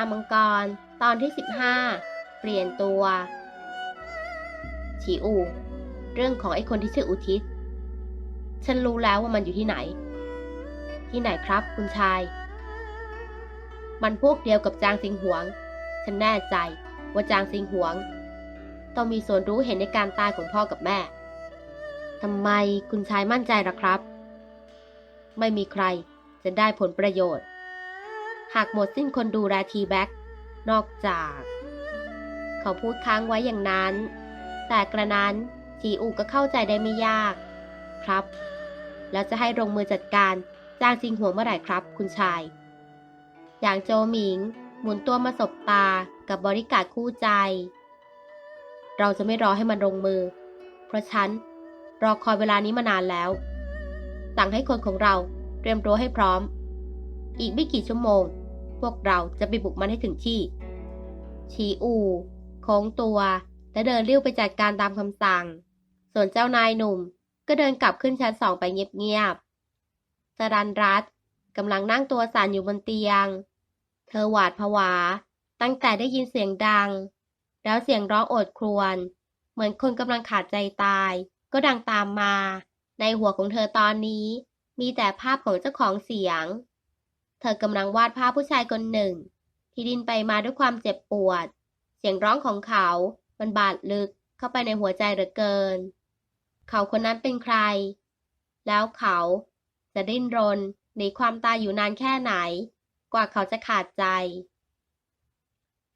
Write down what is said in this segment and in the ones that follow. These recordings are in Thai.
าตุรักพญามังกร ตอนที่ 15 เปลี่ยนตัวฉีอู เรื่องของไอ้คนที่ชื่ออุทิศ ฉันรู้แล้วว่ามันอยู่ที่ไหน ที่ไหนครับคุณชาย มันพวกเดียวกับจางซิงหวง ฉันแน่ใจว่าจางซิงหวง ต้องมีส่วนรู้เห็นในการตายของพ่อกับแม่ทำไมคุณชายมั่นใจล่ะครับ ไม่มีใครจะได้ผลประโยชน์ หากหมดสิ้นคนดูแลทีแบ็กนอกจาก เขาพูดค้างไว้อย่างนั้น แต่กระนั้นจีอูก็เข้าใจได้ไม่ยาก ครับ แล้วจะให้ลงมือจัดการจ้างจิงหัวเมื่อไหร่ครับ คุณชาย อย่างโจหมิง หมุนตัวมาสบตากับบริการคู่ใจ เราจะไม่รอให้มันลงมือ เพราะฉันรอคอยเวลานี้มานานแล้ว สั่งให้คนของเราเตรียมตัวให้พร้อม อีกไม่กี่ชั่วโมง พวกเราจะไปบุกมันให้ถึงที่ ชีอูโค้งตัว และเดินเลี้ยวไปจัดการตามคำสั่ง ส่วนเจ้านายหนุ่มก็เดินกลับขึ้นชั้นสองไปเงียบๆสรันรัตกำลังนั่งตัวสั่นอยู่บนเตียง เธอหวาดผวา ตั้งแต่ได้ยินเสียงดัง แล้วเสียงร้องโอดครวญ เหมือนคนกำลังขาดใจตาย ก็ดังตามมา ในหัวของเธอตอนนี้ มีแต่ภาพของเจ้าของเสียง เธอกำลังวาดภาพผู้ชายคนหนึ่ง ที่ดินไปมาด้วยความเจ็บปวด เสียงร้องของเขา มันบาดลึกเข้าไปในหัวใจเหลือเกิน เขาคนนั้นเป็นใคร แล้วเขาจะดิ้นรนหนีความตายอยู่นานแค่ไหน กว่าเขาจะขาดใจ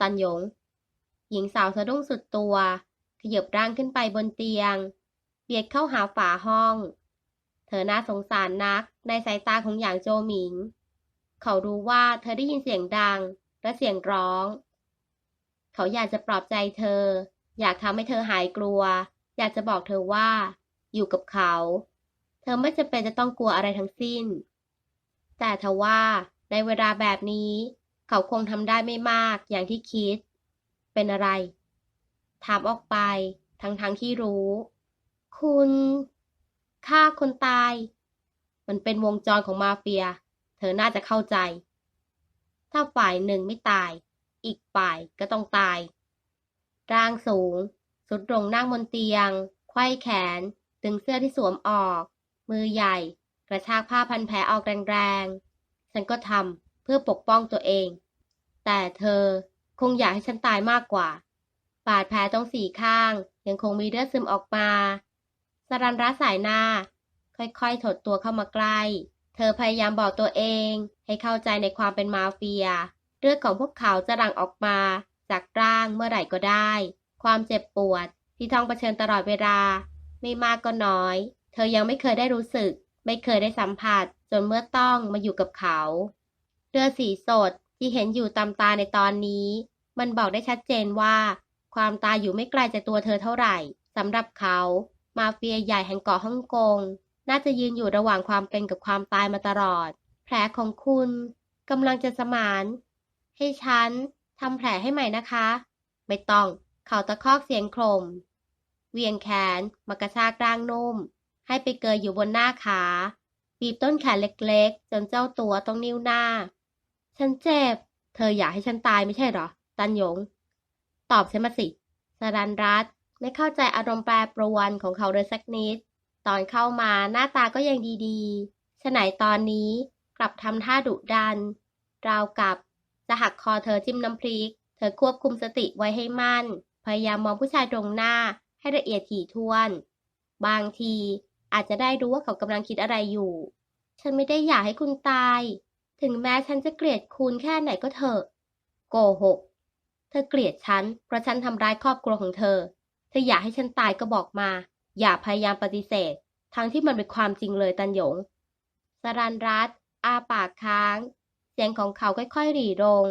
ตันหยง หญิงสาวสะดุ้งสุดตัว ขยับร่างขึ้นไปบนเตียง เบียดเข้าหาฝาห้อง เธอน่าสงสารนักในสายตาของหยางโจหมิง เขารู้ว่าเธอได้ยินเสียงดังและเสียงร้อง เขาอยากจะปลอบใจเธอ อยากทำให้เธอหายกลัว อยากจะบอกเธอว่า อยู่กับเขา เธอไม่จำเป็นจะต้องกลัวอะไรทั้งสิ้น แต่ทว่าในเวลาแบบนี้ เขาคงทำได้ไม่มากอย่างที่คิด เป็นอะไร ถามออกไป ทั้งๆทที่รู้ คุณฆ่าคนตาย มันเป็นวงจรของมาเฟีย ธอน่าจะเข้าใจ ถ้าฝ่ายหนึ่งไม่ตาย อีกฝ่ายก็ต้องตาย ร่างสูง สุดลงนั่งบนเตียง ไขว้แขน ดึงเสื้อที่สวมออก มือใหญ่ กระชากผ้าพันแผลออกแรงๆ ฉันก็ทำเพื่อปกป้องตัวเอง แต่เธอคงอยากให้ฉันตายมากกว่า บาดแผลตรงสี่ข้าง ยังคงมีเลือดซึมออกมาสรันรัสายหน้า ค่อยๆ ถดตัวเข้ามาใกล้ เธอพยายามบอกตัวเองให้เข้าใจในความเป็นมาเฟีย เลือดของพวกเขาจะหลั่งออกมา จากร่างเมื่อไหร่ก็ได้ ความเจ็บปวด ที่ต้องเผชิญตลอดเวลา ไม่มากก็น้อย เธอยังไม่เคยได้รู้สึก ไม่เคยได้สัมผัส จนเมื่อต้องมาอยู่กับเขา เลือดสีสดที่เห็นอยู่ตามตาในตอนนี้ มันบอกได้ชัดเจนว่า ความตายอยู่ไม่ไกลจากตัวเธอเท่าไหร่สำหรับเขา มาเฟียใหญ่แห่งเกาะฮ่องกง น่าจะยืนอยู่ระหว่างความเป็นกับความตายมาตลอด แผลของคุณกำลังจะสมาน ให้ฉันทำแผลให้ใหม่นะคะ ไม่ต้อง เขาตะคอกเสียงโครม เวียงแขนมากระชากร่างนุ่ม ให้ไปเกยอยู่บนหน้าขา บีบต้นแขนเล็กๆ จนเจ้าตัวต้องนิ้วหน้า ฉันเจ็บ เธออยากให้ฉันตายไม่ใช่หรอ ตันหยง ตอบฉันมาสิสรันรัตไม่เข้าใจอารมณ์แปรปรวนของเขาเลยสักนิด ตอนเข้ามาหน้าตาก็ยังดีๆฉะไหนตอนนี้กลับทำท่าดุดัน ราวกับจะหักคอเธอจิ้มน้ำพริก เธอควบคุมสติไว้ให้มั่น พยายามมองผู้ชายตรงหน้าให้ละเอียดถี่ถ้วน บางทีอาจจะได้รู้ว่าเขากำลังคิดอะไรอยู่ ฉันไม่ได้อยากให้คุณตาย ถึงแม้ฉันจะเกลียดคุณแค่ไหนก็เถอะ โกหก เธอเกลียดฉันเพราะฉันทำร้ายครอบครัวของเธอ เธออยากให้ฉันตายก็บอกมา อย่าพยายามปฏิเสธ ทั้งที่มันเป็นความจริงเลยตันหยง สรันรัตอาปากค้าง เสียงของเขาค่อยๆหรี่ลง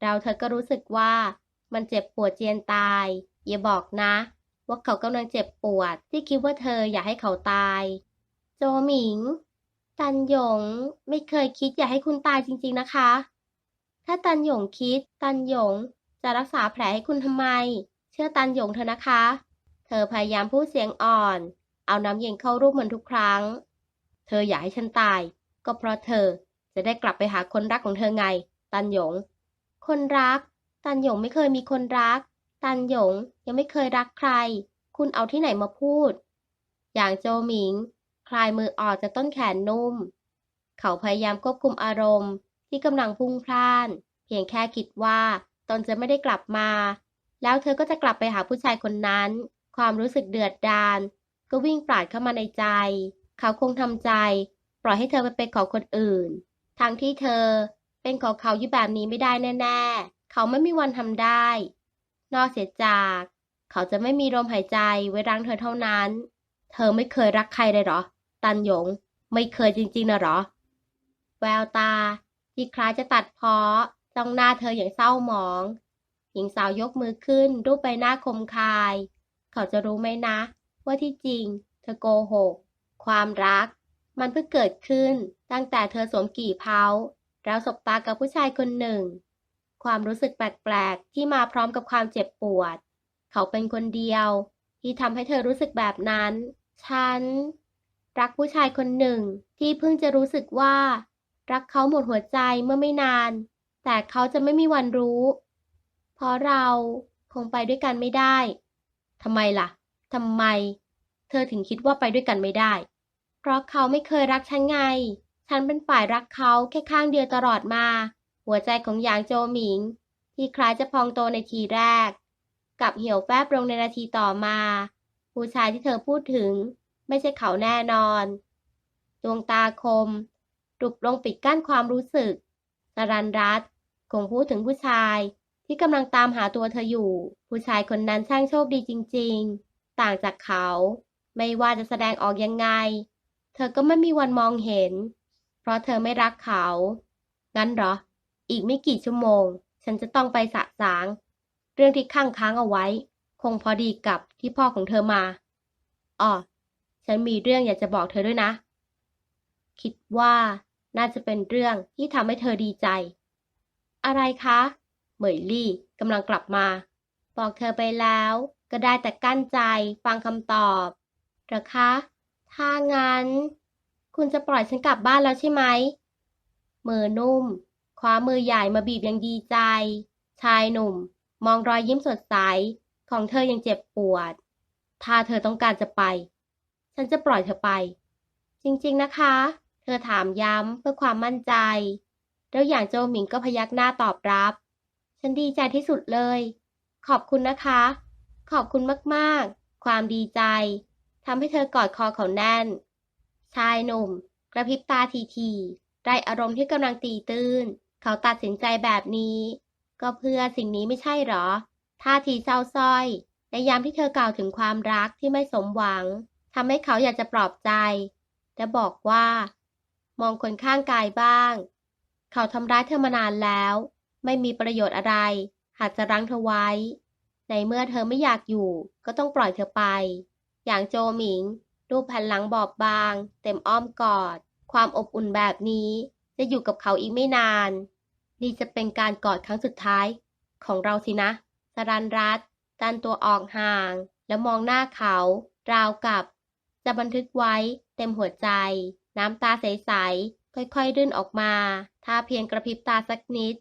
เราเธอก็รู้สึกว่า มันเจ็บปวดเจียนตาย อย่าบอกนะ ว่าเขากำลังเจ็บปวด ที่คิดว่าเธออยากให้เขาตาย โจหมิง ตันหยงไม่เคยคิดอยากให้คุณตายจริง ๆนะคะ ถ้าตันหยงคิด ตันหยงจะรักษาแผลให้คุณทำไม เชื่อตันหยงเธอะนะคะ เธอพยายามพูดเสียงอ่อน เอาน้ำเย็นเข้ารูปเหมือนทุกครั้ง เธออยากให้ฉันตาย ก็เพราะเธอจะได้กลับไปหาคนรักของเธอไง ตันหยง คนรัก ตันหยงไม่เคยมีคนรัก ตันหยงยังไม่เคยรักใคร คุณเอาที่ไหนมาพูด อย่างโจหมิง คลายมือออกจากต้นแขนนุ่ม เขาพยายามควบคุมอารมณ์ ที่กำลังพุ่งพล่าน เพียงแค่คิดว่าตนจะไม่ได้กลับมา แล้วเธอก็จะกลับไปหาผู้ชายคนนั้น ความรู้สึกเดือดดาลก็วิ่งปราดเข้ามาในใจ เขาคงทำใจ ปล่อยให้เธอไปเป็นของคนอื่น ทั้งที่เธอเป็นของเขาอยู่แบบนี้ไม่ได้แน่ ๆ เขาไม่มีวันทำได้ นอกเสียจาก เขาจะไม่มีลมหายใจไว้รั้งเธอเท่านั้น เธอไม่เคยรักใครเลยหรอ ตันหยง ไม่เคยจริงๆนะหรอ แววตา ที่คล้ายจะตัดเพ้อจ้องหน้าเธออย่างเศร้าหมอง หญิงสาวยกมือขึ้นรูปใบหน้าคมคาย เขาจะรู้ไหมนะ ว่าที่จริง เธอโกหก ความรัก มันเพิ่งเกิดขึ้นตั้งแต่เธอสวมกี่เผาแล้วสบตากับผู้ชายคนหนึ่ง ความรู้สึกแปลกๆ ที่มาพร้อมกับความเจ็บปวด เขาเป็นคนเดียว ที่ทำให้เธอรู้สึกแบบนั้น ฉัน รักผู้ชายคนหนึ่งที่เพิ่งจะรู้สึกว่า รักเขาหมดหัวใจเมื่อไม่นาน แต่เขาจะไม่มีวันรู้ เพราะเราคงไปด้วยกันไม่ได้ ทำไมล่ะทำไม เธอถึงคิดว่าไปด้วยกันไม่ได้ เพราะเขาไม่เคยรักฉันไง ฉันเป็นฝ่ายรักเขาแค่ข้างเดียวตลอดมา หัวใจของหยางโจหมิง ที่คล้ายจะพองโตในทีแรก กับเหี่ยวแฟบลงในนาทีต่อมา ผู้ชายที่เธอพูดถึง ไม่ใช่เขาแน่นอน ดวงตาคมรุบลงปิดกั้นความรู้สึกสรันรัตคงพูดถึงผู้ชาย ที่กำลังตามหาตัวเธออยู่ ผู้ชายคนนั้นช่างโชคดีจริงๆ ต่างจากเขา ไม่ว่าจะแสดงออกยังไง เธอก็ไม่มีวันมองเห็น เพราะเธอไม่รักเขา งั้นเหรอ อีกไม่กี่ชั่วโมง ฉันจะต้องไปสะสาง เรื่องที่ข้างค้างเอาไว้ คงพอดีกับที่พ่อของเธอมาอ๋อฉันมีเรื่องอยากจะบอกเธอด้วยนะ คิดว่าน่าจะเป็นเรื่องที่ทำให้เธอดีใจ อะไรคะ เหมยลี่กำลังกลับมา บอกเธอไปแล้ว ก็ได้แต่กั้นใจฟังคำตอบเหรอคะ ถ้างั้น คุณจะปล่อยฉันกลับบ้านแล้วใช่ไหมมือนุ่ม คว้ามือใหญ่มาบีบอย่างดีใจ ชายหนุ่ม มองรอยยิ้มสดใส ของเธอยังเจ็บปวด ถ้าเธอต้องการจะไป ฉันจะปล่อยเธอไป จริงๆนะคะ เธอถามย้ำเพื่อความมั่นใจ แล้วอย่างโจหมิงก็พยักหน้าตอบรับ ฉันดีใจที่สุดเลย ขอบคุณนะคะ ขอบคุณมากๆ ความดีใจทำให้เธอกอดคอเขาแน่น ชายหนุ่ม กระพริบตาทีๆไร้อารมณ์ที่กำลังตีตื้น เขาตัดสินใจแบบนี้ ก็เพื่อสิ่งนี้ไม่ใช่หรอ ท่าทีเศร้าส้อย ในยามที่เธอกล่าวถึงความรักที่ไม่สมหวังทำให้เขาอยากจะปลอบใจ และบอกว่า มองคนข้างกายบ้าง เขาทำร้ายเธอมานานแล้ว ไม่มีประโยชน์อะไร หากจะรั้งเธอไว้ ในเมื่อเธอไม่อยากอยู่ ก็ต้องปล่อยเธอไป อย่างโจหมิง รูปแผ่นหลังบอบบาง เต็มอ้อมกอด ความอบอุ่นแบบนี้จะอยู่กับเขาอีกไม่นาน นี่จะเป็นการกอดครั้งสุดท้าย ของเราสินะสรันรัตดันตัวออกห่าง แล้วมองหน้าเขา ราวกับ จะบันทึกไว้เต็มหัวใจ น้ำตาใสๆค่อยๆรื่นออกมา ถ้าเพียงกระพริบตาสักนิด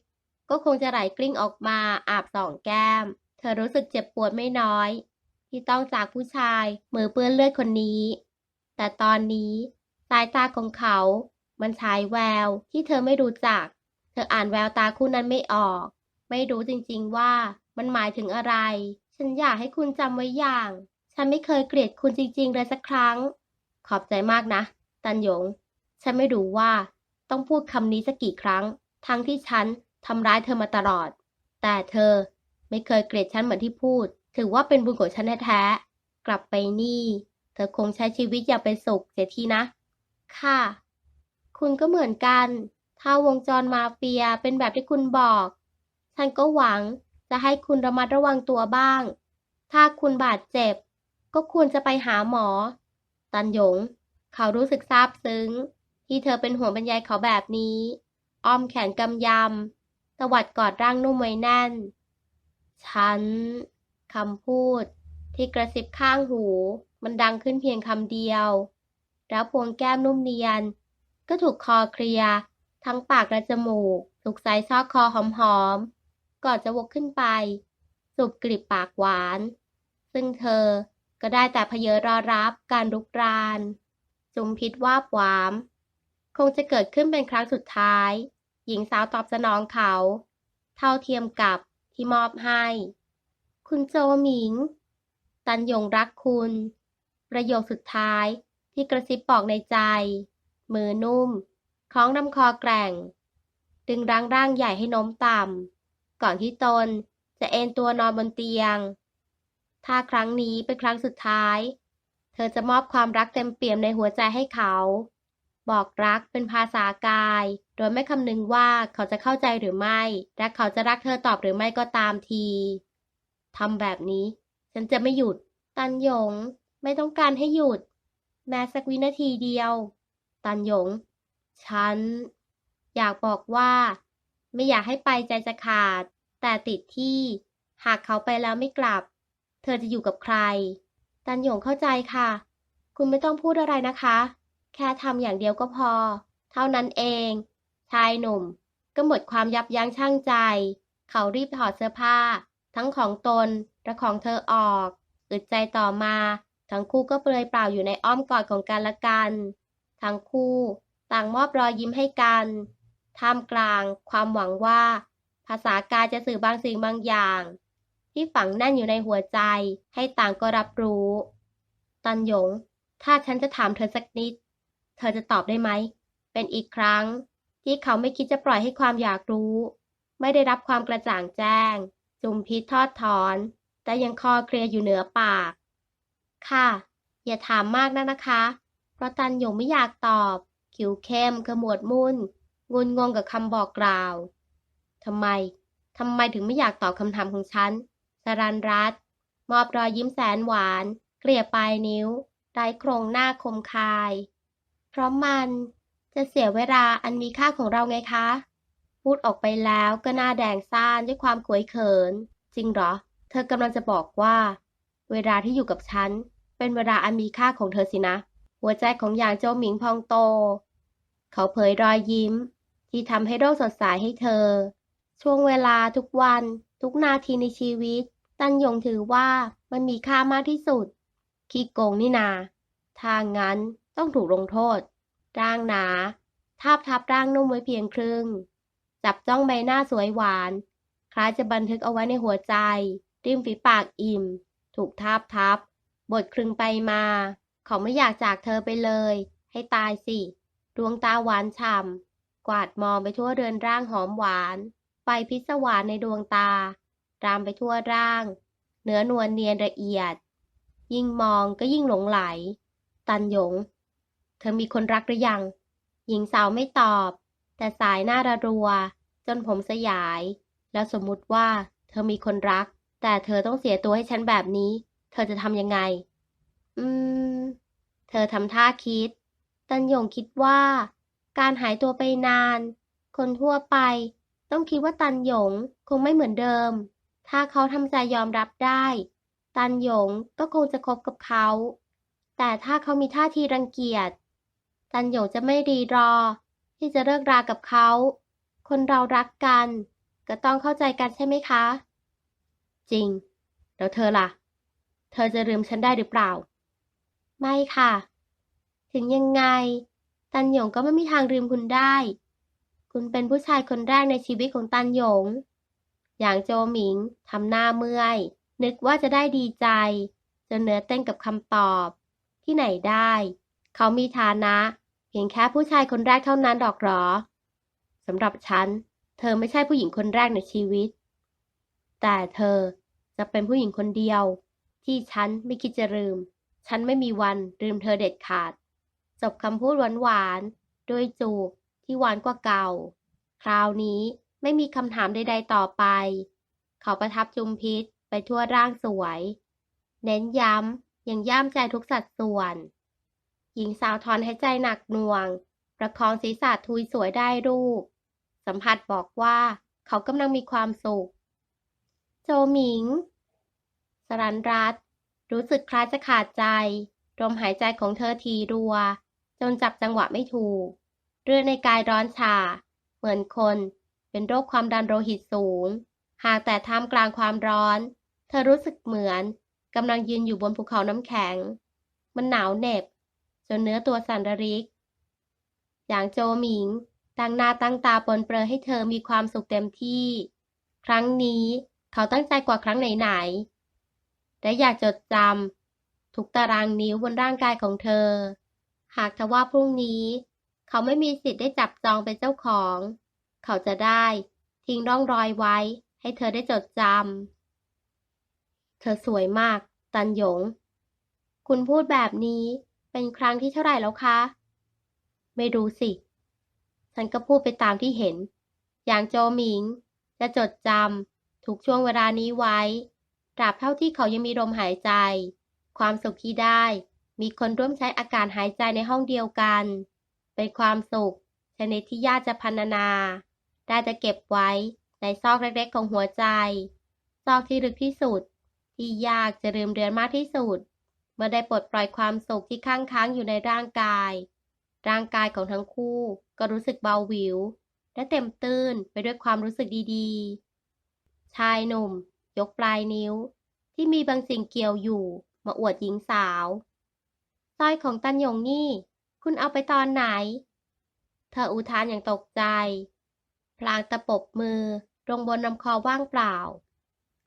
ก็คงจะไหลกลิ้งออกมาอาบสองแก้ม เธอรู้สึกเจ็บปวดไม่น้อย ที่ต้องจากผู้ชายมือเปื้อนเลือดคนนี้ แต่ตอนนี้สายตาของเขา มันฉายแววที่เธอไม่รู้จัก เธออ่านแววตาคู่นั้นไม่ออก ไม่รู้จริงๆว่ามันหมายถึงอะไร ฉันอยากให้คุณจำไว้อย่าง ฉันไม่เคยเกลียดคุณจริงๆเลยสักครั้ง ขอบใจมากนะ ตันหยง ฉันไม่รู้ว่าต้องพูดคำนี้สักกี่ครั้ง ทั้งที่ฉัน ทำร้ายเธอมาตลอด แต่เธอไม่เคยเกลียดฉันเหมือนที่พูด ถือว่าเป็นบุญของฉันแท้ๆกลับไปนี่ เธอคงใช้ชีวิตอย่างเป็นสุขเสียทีนะ ค่ะ คุณก็เหมือนกัน ถ้าวงจรมาเฟียเป็นแบบที่คุณบอก ฉันก็หวังจะให้คุณระมัดระวังตัวบ้าง ถ้าคุณบาดเจ็บ ก็ควรจะไปหาหมอ ตันหยง เขารู้สึกซาบซึ้ง ที่เธอเป็นห่วงบรรยายเขาแบบนี้ อ้อมแขนกำยำ ตวัดกอดร่างนุ่มไว้แน่น ฉันคำพูด ที่กระซิบข้างหู มันดังขึ้นเพียงคำเดียว แล้วพวงแก้มนุ่มเนียน ก็ถูกคอเคลีย ทั้งปากและจมูก ถูกใส่ซอกคอหอมๆ ก่อนจะวกขึ้นไป สูบกลีบปากหวาน ซึ่งเธอก็ได้แต่เพเยอรอรับการรุกราน จุมพิษว่าบหวาม คงจะเกิดขึ้นเป็นครั้งสุดท้าย หญิงสาวตอบสนองเขา เท่าเทียมกับที่มอบให้ คุณโจหมิง ตันยงรักคุณ ประโยคสุดท้ายที่กระซิบบอกในใจ มือนุ่มคล้องลำคอแกร่ง ดึงร่างร่างใหญ่ให้โน้มต่ำ ก่อนที่ตนจะเอนตัวนอนบนเตียง ถ้าครั้งนี้เป็นครั้งสุดท้าย เธอจะมอบความรักเต็มเปี่ยมในหัวใจให้เขา บอกรักเป็นภาษากาย โดยไม่คำนึงว่าเขาจะเข้าใจหรือไม่ และเขาจะรักเธอตอบหรือไม่ก็ตามทีทำแบบนี้ ฉันจะไม่หยุด ตันหยง ไม่ต้องการให้หยุด แม้สักวินาทีเดียว ตันหยง ฉัน อยากบอกว่า ไม่อยากให้ไปใจจะขาด แต่ติดที่ หากเขาไปแล้วไม่กลับ เธอจะอยู่กับใคร ตันหยงเข้าใจค่ะ คุณไม่ต้องพูดอะไรนะคะ แค่ทำอย่างเดียวก็พอ เท่านั้นเอง ชายหนุ่ม ก็หมดความยับยั้งชั่งใจ เขารีบถอดเสื้อผ้า ทั้งของตนและของเธอออก อึดใจต่อมา ทั้งคู่ก็เปลือยเปล่าอยู่ในอ้อมกอดของกันและกัน ทั้งคู่ต่างมอบรอยยิ้มให้กัน ท่ามกลางความหวังว่า ภาษากายจะสื่อบางสิ่งบางอย่าง ที่ฝังแน่นอยู่ในหัวใจให้ต่างก็รับรู้ ตันหยง ถ้าฉันจะถามเธอสักนิด เธอจะตอบได้ไหม เป็นอีกครั้ง ที่เขาไม่คิดจะปล่อยให้ความอยากรู้ ไม่ได้รับความกระจ่างแจ้ง จุมพิษทอดถอน แต่ยังคอเคลียร์อยู่เหนือปาก ค่ะ อย่าถามมากนะนะคะ เพราะตันหยงไม่อยากตอบ คิ้วเข้มขมวดมุ่น งุนงงกับคำบอกกล่าวทำไมทำไมถึงไม่อยากตอบคำถามของฉันสรันรัตมอบรอยยิ้มแสนหวาน เกลี่ยปลายนิ้วไร้โครงหน้าคมคาย เพราะมันจะเสียเวลาอันมีค่าของเราไงคะ พูดออกไปแล้วก็หน้าแดงซ่านด้วยความขวยเขิน จริงเหรอ เธอกำลังจะบอกว่า เวลาที่อยู่กับฉัน เป็นเวลาอันมีค่าของเธอสินะ หัวใจของหยางโจหมิงพองโต เขาเผยรอยยิ้ม ที่ทำให้โลกสดใสให้เธอ ช่วงเวลาทุกวัน ทุกนาทีในชีวิต ตันยงถือว่ามันมีค่ามากที่สุดขี้โกงนี่นาถ้างั้น ต้องถูกลงโทษ ร่างหนา ทาบทับร่างนุ่มไว้เพียงครึ่ง จับจ้องใบหน้าสวยหวาน คล้ายจะบันทึกเอาไว้ในหัวใจ ริมฝีปากอิ่ม ถูกทาบทับ บทคลึงไปมา เขาไม่อยากจากเธอไปเลย ให้ตายสิ ดวงตาหวานฉ่ำ กวาดมองไปทั่วเรือนร่างหอมหวานไฟพิศวาสในดวงตารามไปทั่วร่าง เนื้อนวลเนียนละเอียด ยิ่งมองก็ยิ่งหลงไหล ตันหยง ธอมีคนรักหรือยัง หญิงสาวไม่ตอบ แต่สายหน้าระรัว จนผมสยาย แล้วสมมุติว่า เธอมีคนรัก แต่เธอต้องเสียตัวให้ฉันแบบนี้ เธอจะทำยังไง อืม เธอทำท่าคิด ตันยงคิดว่า การหายตัวไปนาน คนทั่วไป ต้องคิดว่าตันหยงคงไม่เหมือนเดิม ถ้าเขาทำใจยอมรับได้ ตันหยงก็คงจะคบกับเขา แต่ถ้าเขามีท่าทีรังเกียจ ตันหยงจะไม่รีรอ ที่จะเลิกรากับเขา คนเรารักกัน ก็ต้องเข้าใจกันใช่ไหมคะ จริง แล้วเธอล่ะ เธอจะลืมฉันได้หรือเปล่า ไม่ค่ะ ถึงยังไง ตันหยงก็ไม่มีทางลืมคุณได้ คุณเป็นผู้ชายคนแรกในชีวิตของตันหยง อย่างโจหมิงทำหน้าเมื่อย นึกว่าจะได้ดีใจจนเนื้อเต้นกับคำตอบ ที่ไหนได้ เขามีฐานะ เพียงแค่ผู้ชายคนแรกเท่านั้นดอกหรอสำหรับฉัน เธอไม่ใช่ผู้หญิงคนแรกในชีวิต แต่เธอจะเป็นผู้หญิงคนเดียว ที่ฉันไม่คิดจะลืม ฉันไม่มีวันลืมเธอเด็ดขาด จบคำพูดหวานๆโดยจูบที่หวานกว่าเก่า คราวนี้ไม่มีคำถามใดๆต่อไป เขาประทับจุมพิษไปทั่วร่างสวย เน้นย้ำยังย่ามใจทุกสัดส่วน หญิงสาวถอนหายใจหนักหน่วง ประคองศีรษะทุยสวยได้รูป สัมผัสบอกว่าเขากำลังมีความสุข โจหมิง สรันรัตรู้สึกคล้ายจะขาดใจ ลมหายใจของเธอทีรัว จนจับจังหวะไม่ถูก เรือในกายร้อนชา เหมือนคน เป็นโรคความดันโลหิตสูง หากแต่ท่ามกลางความร้อน เธอรู้สึกเหมือนกำลังยืนอยู่บนภูเขาน้ำแข็ง มันหนาวเหน็บ จนเนื้อตัวสั่นระริก อย่างโจหมิง ตั้งหน้าตั้งตาปนเปื้อให้เธอมีความสุขเต็มที่ ครั้งนี้เขาตั้งใจกว่าครั้งไหนๆ และอยากจดจำทุกตารางนิ้วบนร่างกายของเธอ หากทว่าพรุ่งนี้ เขาไม่มีสิทธิ์ได้จับจองเป็นเจ้าของ เขาจะได้ทิ้งร่องรอยไว้ ให้เธอได้จดจำ เธอสวยมาก ตันหยง คุณพูดแบบนี้ เป็นครั้งที่เท่าไหร่แล้วคะ ไม่รู้สิ ฉันก็พูดไปตามที่เห็น อย่างโจหมิง จะจดจำทุกช่วงเวลานี้ไว้ ตราบเท่าที่เขายังมีลมหายใจ ความสุขที่ได้ มีคนร่วมใช้อากาศหายใจในห้องเดียวกัน เป็นความสุขชนิดที่ยากจะพรรณนา ได้จะเก็บไว้ในซอกเล็กๆของหัวใจ ซอกที่ลึกที่สุด ที่ยากจะลืมเรือนมากที่สุด เมื่อได้ปลดปล่อยความสุขที่ค้างค้างอยู่ในร่างกาย ร่างกายของทั้งคู่ก็รู้สึกเบาหวิว และเต็มตื้นไปด้วยความรู้สึกดีๆ ชายหนุ่ม ยกปลายนิ้ว ที่มีบางสิ่งเกี่ยวอยู่ มาอวดหญิงสาวสร้อยของตันหยงนี่ คุณเอาไปตอนไหน เธออุทานอย่างตกใจ พลางตะปบมือลงบนลำคอว่างเปล่า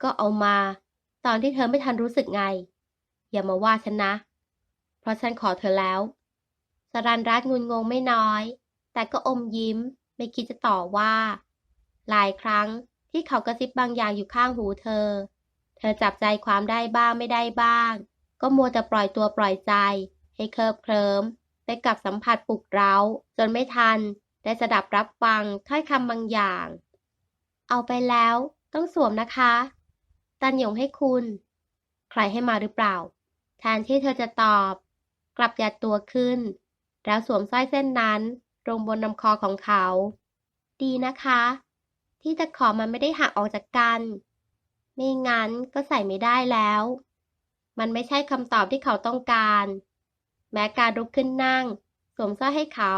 ก็เอามา ตอนที่เธอไม่ทันรู้สึกไง อย่ามาว่าฉันนะ เพราะฉันขอเธอแล้ว สรันรัตงุนงงไม่น้อย แต่ก็อมยิ้มไม่คิดจะต่อว่า หลายครั้งที่เขากระซิบบางอย่างอยู่ข้างหูเธอ เธอจับใจความได้บ้างไม่ได้บ้าง ก็มัวแต่ปล่อยตัวปล่อยใจ ให้เคลิบเคลิ้มไปกับสัมผัสปลุกเร้า จนไม่ทัน ได้สดับรับฟังถ้อยคำบางอย่าง เอาไปแล้ว ต้องสวมนะคะ ตันหยงให้คุณ ใครให้มาหรือเปล่า แทนที่เธอจะตอบ กลับยัดตัวขึ้น แล้วสวมสร้อยเส้นนั้นลงบนลำคอของเขา ดีนะคะ ที่ตะขอมันไม่ได้หักออกจากกัน ไม่งั้นก็ใส่ไม่ได้แล้ว มันไม่ใช่คำตอบที่เขาต้องการ แม้การลุกขึ้นนั่ง สวมสร้อยให้เขา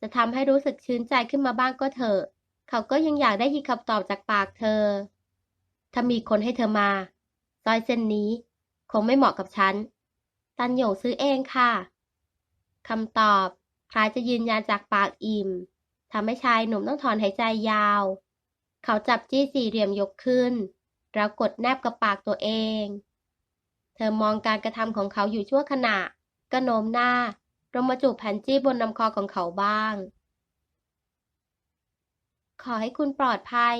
จะทำให้รู้สึกชื่นใจขึ้นมาบ้างก็เถอะ เขาก็ยังอยากได้ยินคำตอบจากปากเธอ ถ้ามีคนให้เธอมาสร้อยเส้นนี้ คงไม่เหมาะกับฉัน ตันหยงซื้อเองค่ะ คำตอบคล้ายจะยืนยันจากปากอิ่มทำให้ชายหนุ่มต้องถอนหายใจยาว เขาจับจี้สี่เหลี่ยมยกขึ้น แล้วกดแนบกับปากตัวเอง เธอมองการกระทำของเขาอยู่ชั่วขณะ ก็โน้มหน้าลงมาจูบแผ่นจี้บนลำคอของเขาบ้าง ขอให้คุณปลอดภัย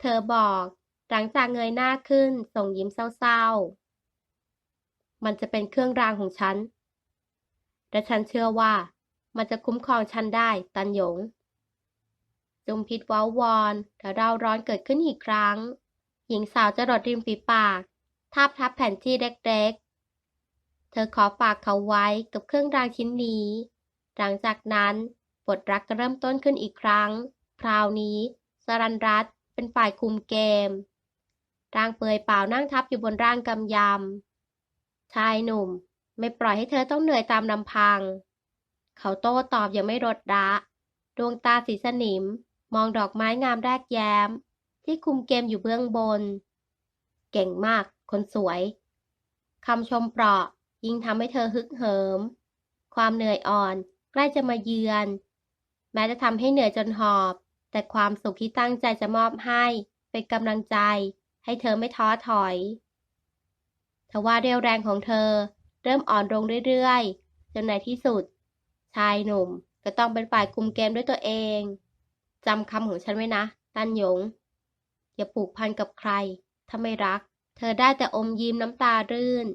เธอบอกหลังจากเงยหน้าขึ้นส่งยิ้มเศร้าๆ มันจะเป็นเครื่องรางของฉัน และฉันเชื่อว่ามันจะคุ้มครองฉันได้ตันหยง จุมพิษว้าวอนแต่เราร้อนเกิดขึ้นอีกครั้ง หญิงสาวจะรดริมฝีปาก ทาบทับแผ่นที่เล็กๆ เธอขอฝากเขาไว้กับเครื่องรางชิ้นนี้ หลังจากนั้นบทรักก็เริ่มต้นขึ้นอีกครั้ง คราวนี้สรันรัตเป็นฝ่ายคุมเกม ร่างเปลือยเปล่านั่งทับอยู่บนร่างกำยำ ชายหนุ่ม ไม่ปล่อยให้เธอต้องเหนื่อยตามลำพัง เขาโต้ตอบอย่างไม่รดระดวงตาสีสนิม มองดอกไม้งามแรกแย้ม ที่คุมเกมอยู่เบื้องบน เก่งมาก คนสวยคำชมเปราะยิ่งทำให้เธอฮึกเหิม ความเหนื่อยอ่อนใกล้จะมาเยือน แม้จะทำให้เหนื่อยจนหอบ แต่ความสุขที่ตั้งใจจะมอบให้ เป็นกำลังใจ ให้เธอไม่ท้อถอย ทว่าเรี่ยวแรงของเธอ เริ่มอ่อนลงเรื่อยๆ จนในที่สุด ชายหนุ่มก็ต้องเป็นฝ่ายคุมเกมด้วยตัวเองจำคำของฉันไว้นะ ตันหยง อย่าผูกพันกับใคร ถ้าไม่รัก เธอได้แต่อมยิ้มน้ำตารื่น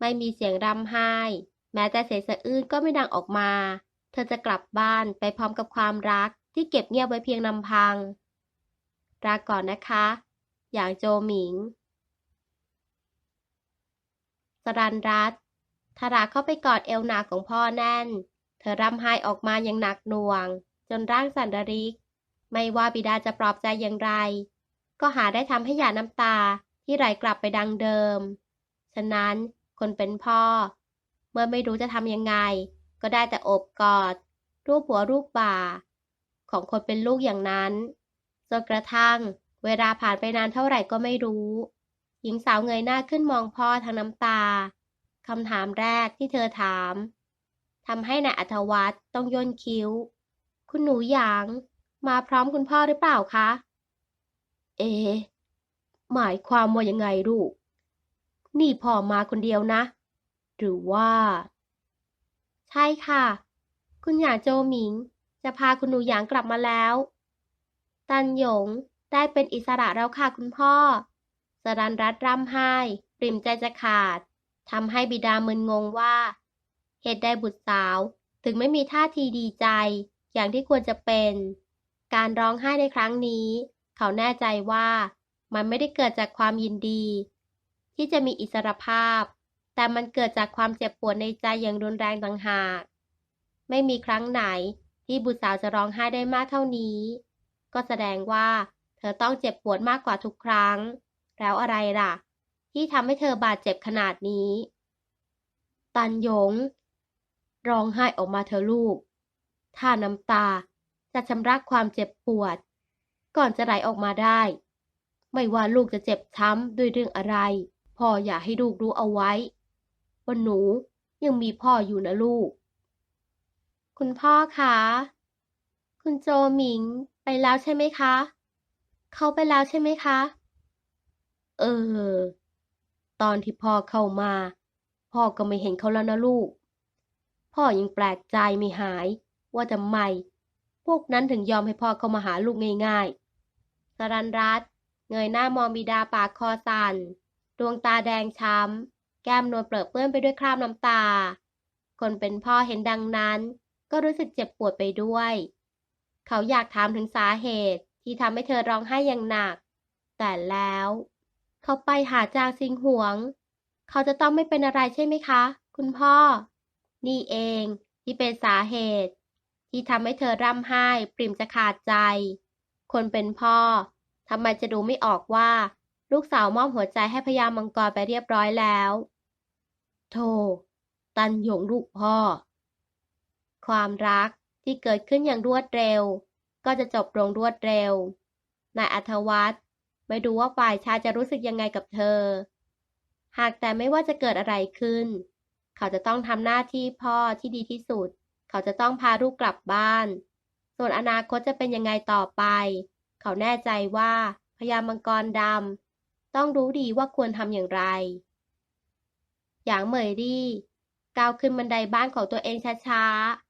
ไม่มีเสียงรำไห้ แม้แต่เสียงสะอื้นก็ไม่ดังออกมา เธอจะกลับบ้านไปพร้อมกับความรักที่เก็บเงียบไว้เพียงลำพังลาก่อนนะคะ อย่างโจหมิง สรันรัตทาราเข้าไปกอดเอวหนาของพ่อแน่น เธอร่ำไห้ออกมาอย่างหนักหน่วง จนร่างสันระริก ไม่ว่าบิดาจะปลอบใจอย่างไร ก็หาได้ทำให้หยาน้ำตาที่ไหลกลับไปดังเดิม ฉะนั้นคนเป็นพ่อ เมื่อไม่รู้จะทำยังไง ก็ได้แต่อบกอด รูปหัวรูปบ่า ของคนเป็นลูกอย่างนั้นจนกระทั่ง เวลาผ่านไปนานเท่าไหร่ก็ไม่รู้ หญิงสาวเงยหน้าขึ้นมองพ่อทางน้ำตาคำถามแรกที่เธอถามทำให้นายอัธวัฒน์ต้องย่นคิ้ว คุณหนูหยาง มาพร้อมคุณพ่อหรือเปล่าคะ เอ หมายความว่ายังไงลูก นี่พ่อมาคนเดียวนะ หรือว่า ใช่ค่ะ คุณหยางโจหมิง จะพาคุณหนูหยางกลับมาแล้ว ตันหยงได้เป็นอิสระแล้วค่ะคุณพ่อ สรันรัตร่ำไห้ปริมใจจะขาดทำให้บิดามึนงงว่า เหตุใดบุตรสาวถึงไม่มีท่าทีดีใจ อย่างที่ควรจะเป็น การร้องไห้ในครั้งนี้ เขาแน่ใจว่ามันไม่ได้เกิดจากความยินดี ที่จะมีอิสรภาพ แต่มันเกิดจากความเจ็บปวดในใจอย่างรุนแรงต่างหาก ไม่มีครั้งไหนที่บุตรสาวจะร้องไห้ได้มากเท่านี้ ก็แสดงว่าเธอต้องเจ็บปวดมากกว่าทุกครั้ง แล้วอะไรล่ะ ที่ทำให้เธอบาดเจ็บขนาดนี้ ตันหยง ร้องไห้ออกมาเธอลูกถ้าน้ำตาจะชำระความเจ็บปวด ก่อนจะไหลออกมาได้ ไม่ว่าลูกจะเจ็บช้ำด้วยเรื่องอะไร พ่ออยากให้ลูกรู้เอาไว้ว่าหนูยังมีพ่ออยู่นะลูก คุณพ่อคะ คุณโจหมิงไปแล้วใช่ไหมคะ เขาไปแล้วใช่ไหมคะ เออ ตอนที่พ่อเข้ามา พ่อก็ไม่เห็นเขาแล้วนะลูก พ่อยังแปลกใจไม่หาย ว่าทำไม พวกนั้นถึงยอมให้พ่อเข้ามาหาลูกง่ายๆสรันรัตเงยหน้ามองบิดาปากคอสั่นดวงตาแดงช้ำ แก้มนวลเปรอะเปื้อนไปด้วยคราบน้ำตา คนเป็นพ่อเห็นดังนั้น ก็รู้สึกเจ็บปวดไปด้วย เขาอยากถามถึงสาเหตุที่ทำให้เธอร้องไห้อย่างหนัก แต่แล้ว เขาไปหาจางซิงหวง เขาจะต้องไม่เป็นอะไรใช่ไหมคะ คุณพ่อ นี่เองที่เป็นสาเหตุ ที่ทำให้เธอร่ำไห้ปริมจะขาดใจ คนเป็นพ่อทำไมจะดูไม่ออกว่า ลูกสาวมอบหัวใจให้พญามังกรไปเรียบร้อยแล้วโธ่ตันหยงลูกพ่อ ความรักที่เกิดขึ้นอย่างรวดเร็ว ก็จะจบลงรวดเร็วนายอัธวัฒน์ ไม่รู้ว่าฝ่ายชายจะรู้สึกยังไงกับเธอ หากแต่ไม่ว่าจะเกิดอะไรขึ้น เขาจะต้องทำหน้าที่พ่อที่ดีที่สุด เขาจะต้องพาลูกกลับบ้าน ส่วนอนาคตจะเป็นยังไงต่อไป เขาแน่ใจว่าพญามังกรดำต้องรู้ดีว่าควรทำอย่างไร อย่างเหมยรี่ก้าวขึ้นบันไดบ้านของตัวเองช้า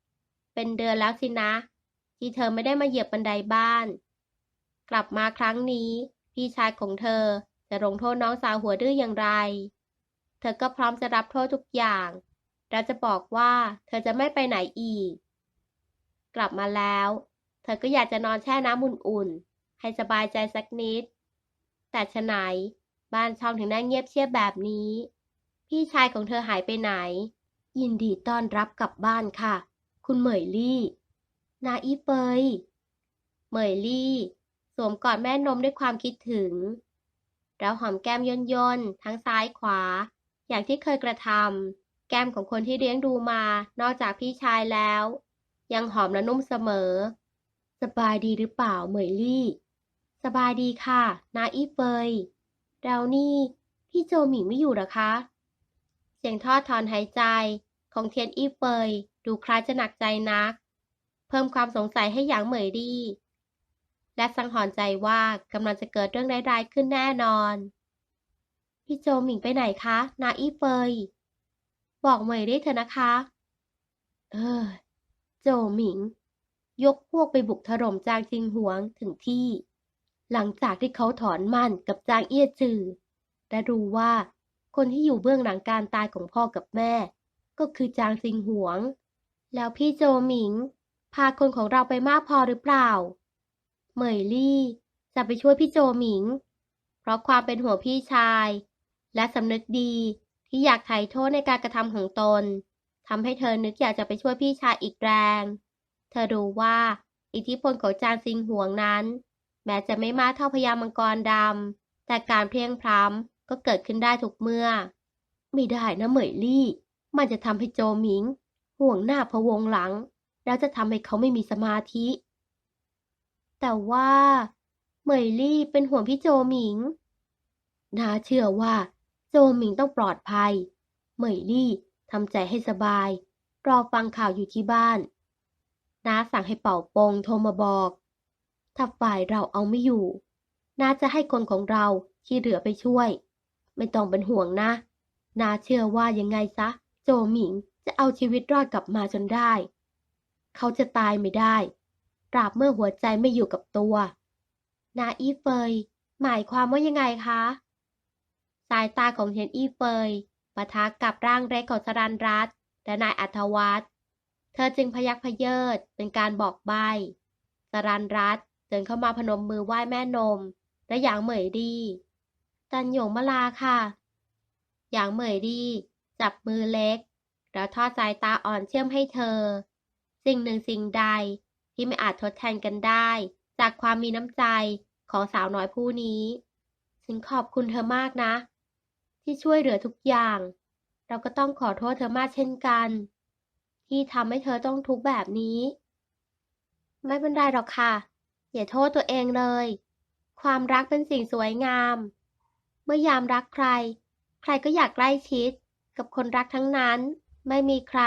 ๆ เป็นเดือนแล้วสินะ ที่เธอไม่ได้มาเหยียบบันไดบ้าน กลับมาครั้งนี้ พี่ชายของเธอจะลงโทษน้องสาวหัวดื้ออย่างไร เธอก็พร้อมจะรับโทษทุกอย่าง และจะบอกว่าเธอจะไม่ไปไหนอีก กลับมาแล้ว เธอก็อยากจะนอนแช่น้ำอุ่นๆ ให้สบายใจสักนิด แต่ฉะไหนบ้านช่องถึงได้เงียบเชียบแบบนี้ พี่ชายของเธอหายไปไหน ยินดีต้อนรับกลับบ้านค่ะ คุณเหมยลี่ นาอีเปยเหมยลี่ สวมกอดแม่นมด้วยความคิดถึงแล้วหอมแก้มย่นย่นๆทั้งซ้ายขวา อย่างที่เคยกระทำแก้มของคนที่เลี้ยงดูมา นอกจากพี่ชายแล้ว ยังหอมและนุ่มเสมอ สบายดีหรือเปล่าเหมยลี่ สบายดีค่ะ นาอีเปยแล้วนี่ พี่โจหมิงไม่อยู่หรอคะ เสียงทอดถอนหายใจของเทียนอี้เปย ดูคล้ายจะหนักใจนัก เพิ่มความสงสัยให้หยางเหมยดี และสังหรณ์ใจว่ากำลังจะเกิดเรื่องร้ายๆขึ้นแน่นอน พี่โจหมิงไปไหนคะนาอี้เปยบอกเหมยได้เถอะนะคะ เออ โจหมิง ยกพวกไปบุกถล่มจางจิงหวงถึงที่ หลังจากที่เขาถอนมั่นกับจางเอี้ยจือและรู้ว่าคนที่อยู่เบื้องหลังการตายของพ่อกับแม่ ก็คือจางซิงหวง แล้วพี่โจหมิง พาคนของเราไปมากพอหรือเปล่า เหมยลี่จะไปช่วยพี่โจหมิง เพราะความเป็นห่วงพี่ชาย และสำนึกดีที่อยากไถ่โทษในการกระทำของตนทำให้เธอนึกอยากจะไปช่วยพี่ชายอีกแรง เธอรู้ว่าอิทธิพลของจางซิงห่วงนั้น แม้จะไม่มากเท่าพญามังกรดำแต่การเพลียงพล้ำก็เกิดขึ้นได้ทุกเมื่อ ไม่ได้นะเหมยลี่ มันจะทำให้โจหมิง ห่วงหน้าพะวงหลัง แล้วจะทำให้เขาไม่มีสมาธิ แต่ว่าเหมยลี่เป็นห่วงพี่โจหมิงนาเชื่อว่า โจหมิงต้องปลอดภัย เหมยลี่ทำใจให้สบาย รอฟังข่าวอยู่ที่บ้านน้าสั่งให้เป่าปงโทรมาบอก ถ้าฝ่ายเราเอาไม่อยู่น้าจะให้คนของเราที่เหลือไปช่วย ไม่ต้องเป็นห่วงนะนาเชื่อว่ายังไงซะ โจหมิงจะเอาชีวิตรอดกลับมาจนได้ เขาจะตายไม่ได้ ราบเมื่อหัวใจไม่อยู่กับตัว นาอีเฟย หมายความว่ายังไงคะ สายตาของเทียนอีเฟยปะทะกับร่างเล็กของสรันรัตและนายอัธวัฒน์เธอจึงพยักพเยิดเป็นการบอกใบสรันรัตเดินเข้ามาพนมมือไหว้แม่นม และหยางเหมยดีตันหยงมาลาค่ะหยางเหมยดี จับมือเล็ก แล้วทอดสายตาอ่อนเชื่อมให้เธอ สิ่งหนึ่งสิ่งใด ที่ไม่อาจทดแทนกันได้ จากความมีน้ำใจของสาวน้อยผู้นี้ ฉันขอบคุณเธอมากนะ ที่ช่วยเหลือทุกอย่าง เราก็ต้องขอโทษเธอมากเช่นกัน ที่ทำให้เธอต้องทุกข์แบบนี้ ไม่เป็นไรหรอกค่ะ อย่าโทษตัวเองเลย ความรักเป็นสิ่งสวยงาม เมื่อยามรักใคร ใครก็อยากใกล้ชิด กับคนรักทั้งนั้น ไม่มีใคร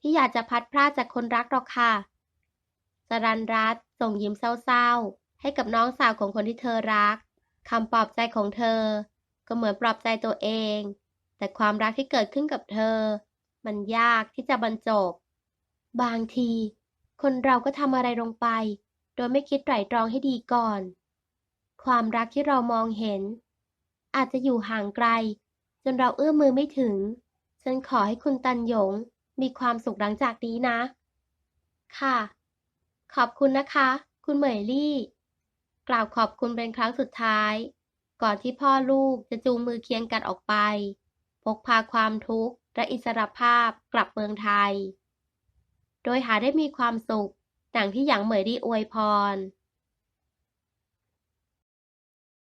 ที่อยากจะพัดพรากจากคนรักหรอกค่ะ สรันรัตส่งยิ้มเศร้าๆ ให้กับน้องสาวของคนที่เธอรักคำปลอบใจของเธอ ก็เหมือนปลอบใจตัวเอง แต่ความรักที่เกิดขึ้นกับเธอ มันยากที่จะบรรจบ บางที คนเราก็ทำอะไรลงไป โดยไม่คิดไตร่ตรองให้ดีก่อน ความรักที่เรามองเห็น อาจจะอยู่ห่างไกล จนเราเอื้อมมือไม่ถึง ฉันขอให้คุณตันหยงมีความสุขหลังจากนี้นะ ค่ะ ขอบคุณนะคะ คุณเหมยลี่ กล่าวขอบคุณเป็นครั้งสุดท้าย ก่อนที่พ่อลูกจะจูงมือเคียงกันออกไป พกพาความทุกข์และอิสรภาพกลับเมืองไทย โดยหาได้มีความสุขดังที่หยางเหมยลี่อวยพร